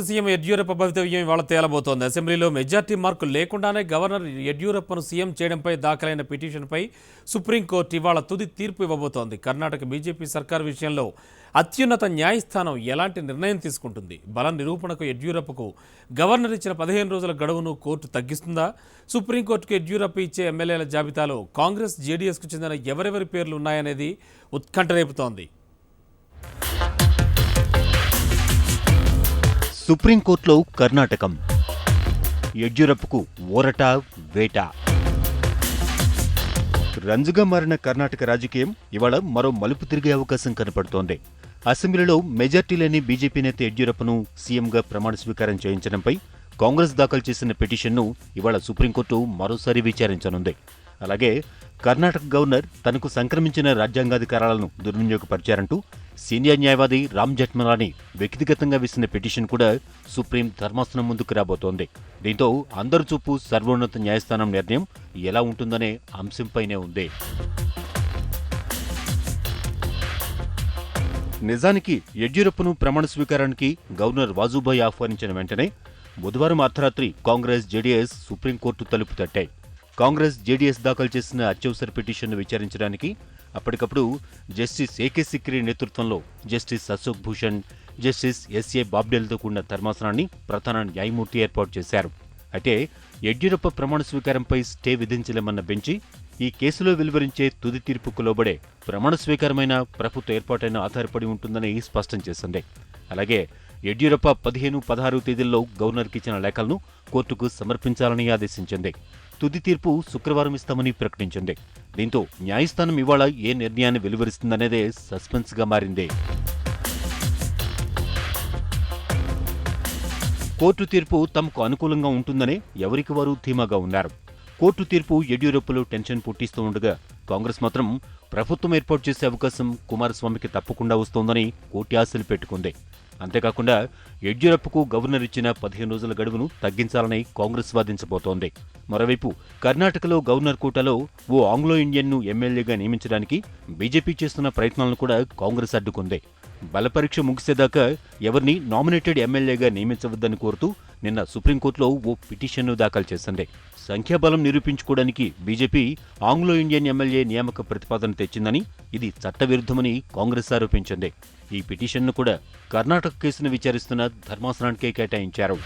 CM Yediyurappa భవితవ్యం ఇవాళ తేలబోతోంది. అసెంబ్లీలో మెజార్టీ మార్కులు లేకుండానే గవర్నర్ యడ్యూరప్పను సీఎం చేయడంపై దాఖలైన పిటిషన్పై సుప్రీంకోర్టు ఇవాళ తుది తీర్పు ఇవ్వబోతోంది. కర్ణాటక బీజేపీ సర్కార్ విషయంలో అత్యున్నత న్యాయస్థానం ఎలాంటి నిర్ణయం తీసుకుంటుంది? బల నిరూపణకు యడ్యూరప్పకు గవర్నర్ ఇచ్చిన పదిహేను రోజుల గడువును కోర్టు తగ్గిస్తుందా? సుప్రీంకోర్టుకు యడ్యూరప్ప ఇచ్చే ఎమ్మెల్యేల జాబితాలో కాంగ్రెస్ జేడీఎస్కు చెందిన ఎవరెవరి పేర్లు ఉన్నాయనేది ఉత్కంఠ రేపుతోంది సుప్రీంకోర్టులో కర్ణాటకం. యడ్యూరప్పకు ఊరట వేట. రంజుగా మారిన కర్ణాటక రాజకీయం ఇవాళ మరో మలుపు తిరిగే అవకాశం కనపడుతోంది. అసెంబ్లీలో మెజార్టీ లేని బీజేపీ నేత యడ్యూరప్పను సీఎంగా ప్రమాణ స్వీకారం చేయించడంపై కాంగ్రెస్ దాఖలు చేసిన పిటిషన్ను ఇవాళ సుప్రీంకోర్టు మరోసారి విచారించనుంది. అలాగే కర్ణాటక గవర్నర్ తనకు సంక్రమించిన రాజ్యాంగాధికారాలను దుర్వినియోగపరిచారంటూ సీనియర్ న్యాయవాది రామ్ జెట్మలాని వ్యక్తిగతంగా వేసిన పిటిషన్ కూడా సుప్రీం ధర్మాసనం ముందుకు రాబోతోంది. దీంతో అందరు చూపు సర్వోన్నత న్యాయస్థానం నిర్ణయం ఎలా ఉంటుందనే అంశంపైనే ఉంది. నిజానికి యడ్యూరప్పను ప్రమాణ స్వీకారానికి గవర్నర్ వాజుభాయ్ ఆహ్వానించిన వెంటనే బుధవారం అర్ధరాత్రి కాంగ్రెస్ జేడీఎస్ సుప్రీంకోర్టు తలుపు తట్టాయి. కాంగ్రెస్ జేడీఎస్ దాఖలు చేసిన అత్యవసర పిటిషన్ను విచారించడానికి అప్పటికప్పుడు జస్టిస్ ఏకే సిక్రి నేతృత్వంలో justice Ashok Bhushan justice S A బాబ్డేలతో కూడిన ధర్మాసనాన్ని ప్రధాన న్యాయమూర్తి ఏర్పాటు చేశారు. అయితే యడ్యూరప్ప ప్రమాణ స్వీకారంపై స్టే విధించలేమన్న బెంచి ఈ కేసులో వెలువరించే తుది తీర్పుకు లోబడే ప్రమాణ స్వీకారమైన ప్రభుత్వ ఏర్పాటైన ఆధారపడి ఉంటుందని స్పష్టం చేసింది. అలాగే యడ్యూరప్ప పదిహేను పదహారు తేదీల్లో గవర్నర్కి ఇచ్చిన లేఖలను కోర్టుకు సమర్పించాలని ఆదేశించింది. తుది తీర్పు శుక్రవారం ఇస్తామని ప్రకటించింది. దీంతో న్యాయస్థానం ఇవాళ ఏ నిర్ణయాన్ని వెలువరిస్తుందనేదే సస్పెన్స్గా మారింది. కోర్టు తీర్పు తమకు అనుకూలంగా ఉంటుందనే ఎవరికి వారు ధీమాగా ఉన్నారు. కోర్టు తీర్పు యడ్యూరప్పలో టెన్షన్ పుట్టిస్తూ ఉండగా కాంగ్రెస్ మాత్రం ప్రభుత్వం ఏర్పాటు చేసే అవకాశం కుమారస్వామికి తప్పకుండా వస్తోందని కోర్టు ఆశలు పెట్టుకుంది. అంతేకాకుండా యడ్యూరప్పకు గవర్నర్ ఇచ్చిన పదిహేను రోజుల గడువును తగ్గించాలని కాంగ్రెస్ వాదించబోతోంది. మరోవైపు కర్ణాటకలో గవర్నర్ కోటాలో ఓ ఆంగ్లో ఇండియన్ను ఎమ్మెల్యేగా నియమించడానికి బీజేపీ చేస్తున్న ప్రయత్నాలను కూడా కాంగ్రెస్ అడ్డుకుంది. బలపరీక్ష ముగిసేదాకా ఎవరిని నామినేటెడ్ ఎమ్మెల్యేగా నియమించవద్దని కోరుతూ నిన్న సుప్రీంకోర్టులో ఓ పిటిషన్ను దాఖలు చేసింది. సంఖ్యాబలం నిరూపించుకోవడానికి బీజేపీ ఆంగ్లో ఇండియన్ ఎమ్మెల్యే నియామక ప్రతిపాదన తెచ్చిందని ఇది చట్టవిరుద్ధమని కాంగ్రెస్ ఆరోపించింది. ఈ పిటిషన్ను కూడా కర్ణాటక కేసును విచారిస్తున్న ధర్మాసనానికే కేటాయించారు.